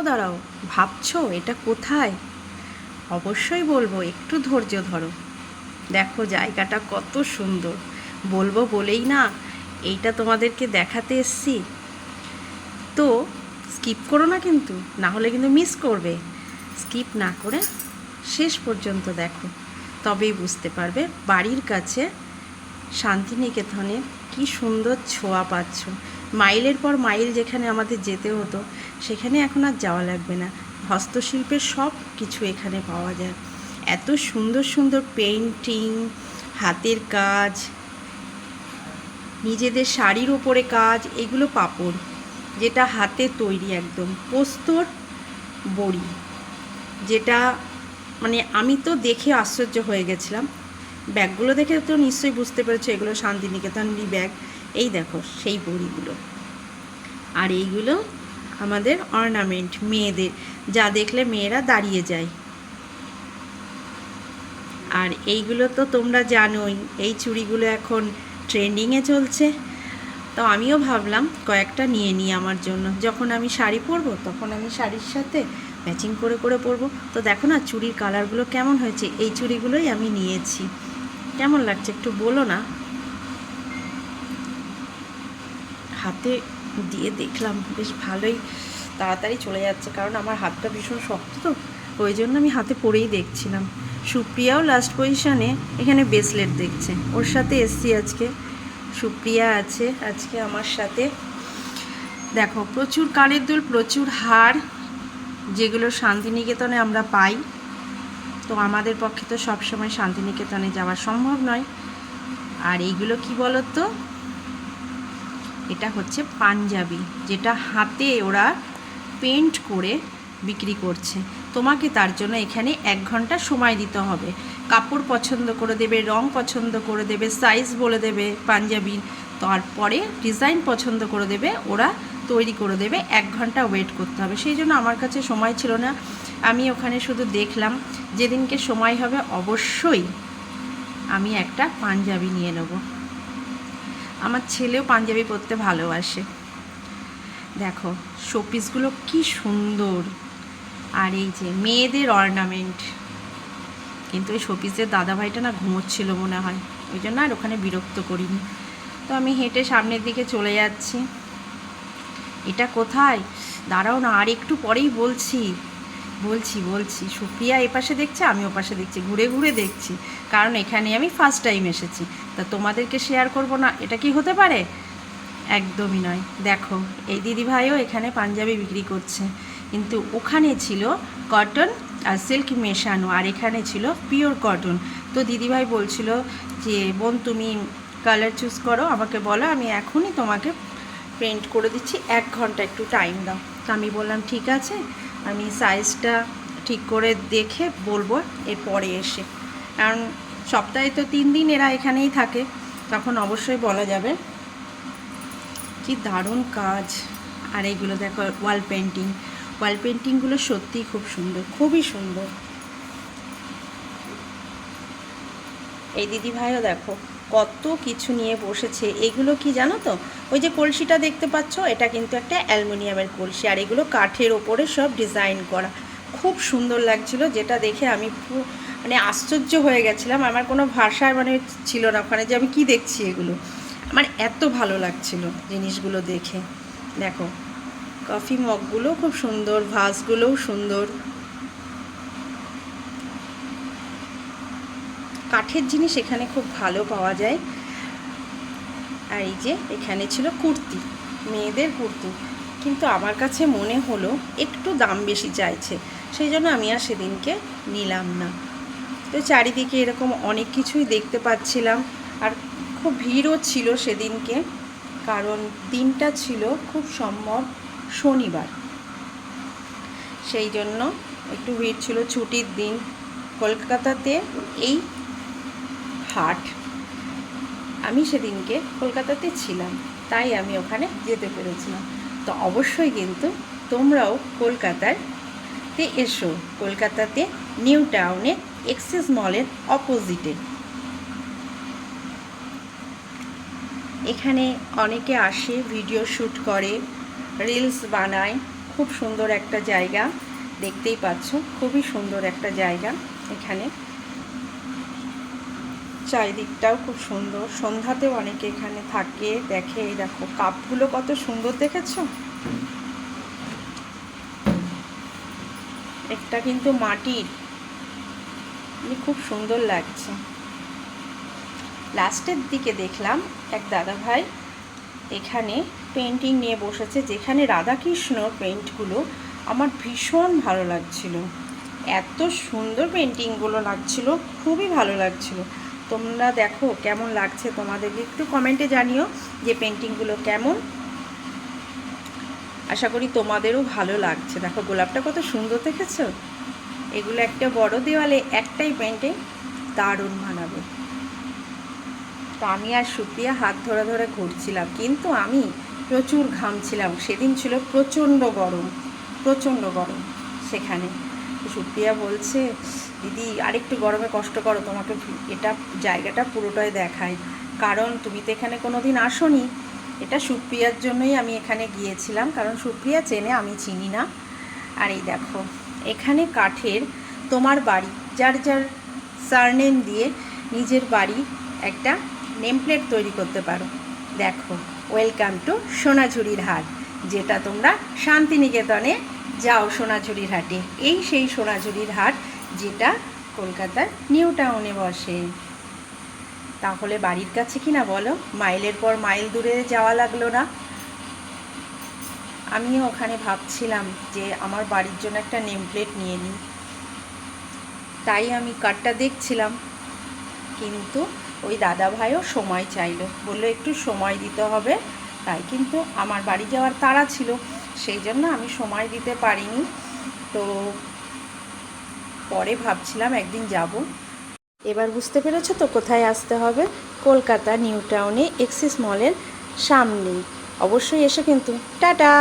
দাঁড়াও দাঁড়াও। ভাবছ এটা কোথায়? অবশ্যই বলব, একটু ধৈর্য ধরো। দেখো, জায়গাটা কত সুন্দর। বলব বলেই না, এইটা তোমাদেরকে দেখাতে এসছি। তো স্কিপ করো না কিন্তু, না হলে কিন্তু মিস করবে। স্কিপ না করে শেষ পর্যন্ত দেখো। তবেই বুঝতে পারবে, বাড়ির কাছে শান্তিনিকেতনে কি সুন্দর ছোঁয়া পাচ্ছ। মাইলের পর মাইল যেখানে আমাদের যেতে হতো সেখানে এখন আর যাওয়া লাগবে না। হস্তশিল্পের সব কিছু এখানে পাওয়া যায়। এত সুন্দর সুন্দর পেন্টিং হাতের কাজ, নিজেদের শাড়ির ওপরে কাজ, এগুলো পাপড়, যেটা হাতে তৈরি একদম। পোস্তর বড়ি, যেটা মানে আমি তো দেখে আশ্চর্য হয়ে গেছিলাম। ব্যাগগুলো দেখে তো নিশ্চয়ই বুঝতে পেরেছ, এগুলো শান্তিনিকেতনেরই ব্যাগ এই দেখো সেই বড়িগুলো। আর এইগুলো আমাদের অর্নামেন্ট মেয়েদের, যা দেখলে মেয়েরা দাঁড়িয়ে যায়। আর এইগুলো তো তোমরা জানোই, এই চুড়িগুলো এখন ট্রেন্ডিংয়ে চলছে। তো আমিও ভাবলাম কয়েকটা নিয়ে নিই আমার জন্য। যখন আমি শাড়ি পরবো, তখন আমি শাড়ির সাথে ম্যাচিং করে করে পরবো। তো দেখো না, চুড়ির কালারগুলো কেমন হয়েছে, এই চুড়িগুলোই আমি নিয়েছি। কেমন লাগছে একটু বলো না? হাতে দিয়ে দেখলাম, বেশ ভালোই তাড়াতাড়ি চলে যাচ্ছে, কারণ আমার হাতটা ভীষণ শক্ত তো, ওই জন্য আমি হাতে পরেই দেখছিলাম। সুপ্রিয়াও লাস্ট পজিশনে এখানে ব্রেসলেট দেখছে। ওর সাথে এসছি আজকে। সুপ্রিয়া আছে আজকে আমার সাথে। দেখো, প্রচুর কানের দুল, প্রচুর হার, যেগুলো শান্তিনিকেতনে আমরা পাই। তো আমাদের পক্ষে তো সবসময় শান্তিনিকেতনে যাওয়া সম্ভব নয়। আর এইগুলো কি বলো তো এটা হচ্ছে পাঞ্জাবি, যেটা হাতে ওরা পেন্ট করে বিক্রি করছে। তোমাকে তার জন্য এখানে এক ঘণ্টা সময় দিতে হবে। কাপড় পছন্দ করে দেবে, রং পছন্দ করে দেবে সাইজ বলে দেবে পাঞ্জাবির তারপরে ডিজাইন পছন্দ করে দেবে, ওরা তৈরি করে দেবে, এক ঘণ্টা ওয়েট করতে হবে। সেই জন্য আমার কাছে সময় ছিল না। আমি ওখানে শুধু দেখলাম, যেদিনকে সময় হবে অবশ্যই আমি একটা পাঞ্জাবি নিয়ে নেব। আমার ছেলেও পাঞ্জাবি পরতে ভালোবাসে। দেখো শোপিসগুলো কি সুন্দর। আর এই যে মেয়েদের অর্নামেন্ট কিন্তু ওই শোপিসের দাদাভাইটা না ঘুমোচ্ছিল মনে হয়। ওই জন্য আর ওখানে বিরক্ত করিনি। তো আমি হেঁটে সামনের দিকে চলে যাচ্ছি। এটা কোথায়? দাঁড়াও না, আর একটু পরেই বলছি। বলছি বলছি, সুপ্রিয়া এপাশে দেখছে, আমি ওপাশে দেখছি, ঘুরে ঘুরে দেখছি। কারণ এখানে আমি ফার্স্ট টাইম এসেছি। তা তোমাদেরকে শেয়ার করব না, এটা কি হতে পারে? একদমই নয়। দেখো, এই দিদিভাইও এখানে পাঞ্জাবি বিক্রি করছে। কিন্তু ওখানে ছিল কটন আর সিল্ক মেশানো, আর এখানে ছিল পিওর কটন তো দিদিভাই বলছিল যে, বোন, তুমি কালার চুজ করো, আমাকে বলো, আমি এখনই তোমাকে প্রিন্ট করে দিচ্ছি, এক ঘণ্টা একটু টাইম দাও। তো আমি বললাম, ঠিক আছে। আমি সাইজটা ঠিক করে দেখে বলব এরপরে এসে। কারণ সপ্তাহে তো তিন দিন এরা এখানেই থাকে, তখন অবশ্যই বলা যাবে। কি দারুণ কাজ। আর এইগুলো দেখো ওয়াল পেন্টিং ওয়াল পেন্টিংগুলো সত্যিই খুব সুন্দর, খুবই সুন্দর। এই দিদি ভাইও দেখো কত কিছু নিয়ে বসেছে, এগুলো কি জানো তো? ওই যে কলসিটা দেখতে পাচ্ছ, এটা কিন্তু একটা অ্যালমিনিয়ামের কলসি আর এগুলো কাঠের ওপরে সব ডিজাইন করা। খুব সুন্দর লাগছিল যেটা দেখে আমি মানে আশ্চর্য হয়ে গেছিলাম। আমার কোনো ভাষায় মানে ছিল না ওখানে যে আমি কি দেখছি এগুলো। আমার এত ভালো লাগছিল জিনিসগুলো দেখে। দেখো, কফি মগগুলো খুব সুন্দর, ভাসগুলোও সুন্দর। কাঠের জিনিস এখানে খুব ভালো পাওয়া যায়। আর এই যে এখানে ছিল কুর্তি, মেয়েদের কুর্তি। কিন্তু আমার কাছে মনে হলো একটু দাম বেশি চাইছে, সেই জন্য আমি আর সেদিনকে নিলাম না। তো চারিদিকে এরকম অনেক কিছুই দেখতে পাচ্ছিলাম। আর খুব ভিড়ও ছিল সেদিনকে, কারণ দিনটা ছিল খুব সম্ভব শনিবার। সেই জন্য একটু ভিড় ছিল ছুটির দিন। কলকাতাতে এই হাট। আমি সেদিনকে কলকাতাতে ছিলাম, তাই আমি ওখানে যেতে পেরেছিলাম। তো অবশ্যই কিন্তু তোমরাও কলকাতার তে এসো। কলকাতাতে নিউ টাউনে এক্সেস মলের অপোজিটে। এখানে অনেকে আসে, ভিডিও শ্যুট করে, রিলস বানায়। খুব সুন্দর একটা জায়গা, দেখতেই পাচ্ছ। খুবই সুন্দর একটা জায়গা এখানে। চারিদিকটাও খুব সুন্দর। সন্ধ্যাতেও অনেকে এখানে থাকে, দেখে। এই দেখো, কাপগুলো কত সুন্দর দেখেছ? একটা কিন্তু মাটির। মানে খুব সুন্দর লাগছে। লাস্টের দিকে দেখলাম এক দাদা ভাই এখানে পেন্টিং নিয়ে বসেছে, যেখানে রাধাকৃষ্ণর পেন্টগুলো আমার ভীষণ ভালো লাগছিল। এত সুন্দর পেন্টিংগুলো লাগছিল, খুবই ভালো লাগছিল। তোমরা দেখো কেমন লাগছে তোমাদেরকে। একটু কমেন্টে জানিও যে পেন্টিংগুলো কেমন। আশা করি তোমাদেরও ভালো লাগছে। দেখো গোলাপটা কত সুন্দর দেখেছ? এগুলো একটা বড় দেওয়ালে একটাই পেন্টিং দারুণ বানাবে। তো আমি আর সুপ্রিয়া হাত ধরে ধরে ঘুরছিলাম, কিন্তু আমি প্রচুর ঘামছিলাম। সেদিন ছিল প্রচণ্ড গরম প্রচণ্ড গরম সেখানে। সুপ্রিয়া বলছে দিদি, আরেকটু গরমে কষ্ট করো, তোমাকে এটা জায়গাটা পুরোটাই দেখায় কারণ তুমি তো এখানে কোনো দিন আসোনি। এটা সুপ্রিয়ার জন্যই আমি এখানে গিয়েছিলাম, কারণ সুপ্রিয়া চেনে, আমি চিনি না। আর এই দেখো, এখানে কাঠের তোমার বাড়ি, যার যার সারনেম দিয়ে নিজের বাড়ি একটা নেম প্লেট তৈরি করতে পারো। দেখো, ওয়েলকাম টু সোনাঝুরির হাট, যেটা তোমরা শান্তিনিকেতনে যাও সোনাঝুরির হাটে। এই সেই সোনাঝুরির হাট যেটা কলকাতার নিউ টাউনে বসে। তাহলে বাড়ির কাছে কি না বলো? মাইলের পর মাইল দূরে যাওয়া লাগল না। আমিও ওখানে ভাবছিলাম যে আমার বাড়ির জন্য একটা নেম প্লেট নিয়ে নিই। তাই আমি কার্ডটা দেখছিলাম। কিন্তু ওই দাদা ভাইও সময় চাইলো। বলল, একটু সময় দিতে হবে। তাই কিন্তু আমার বাড়ি যাওয়ার তাড়া ছিল। সেই জন্য আমি সময় দিতে পারিনি। তো পরে ভাবছিলাম একদিন যাব। এবার বুঝতে পেরেছ তো কোথায় আসতে হবে? কলকাতা, নিউ টাউনে, এক্সিস মলের সামনেই। অবশ্যই এসো কিন্তু। টাটা!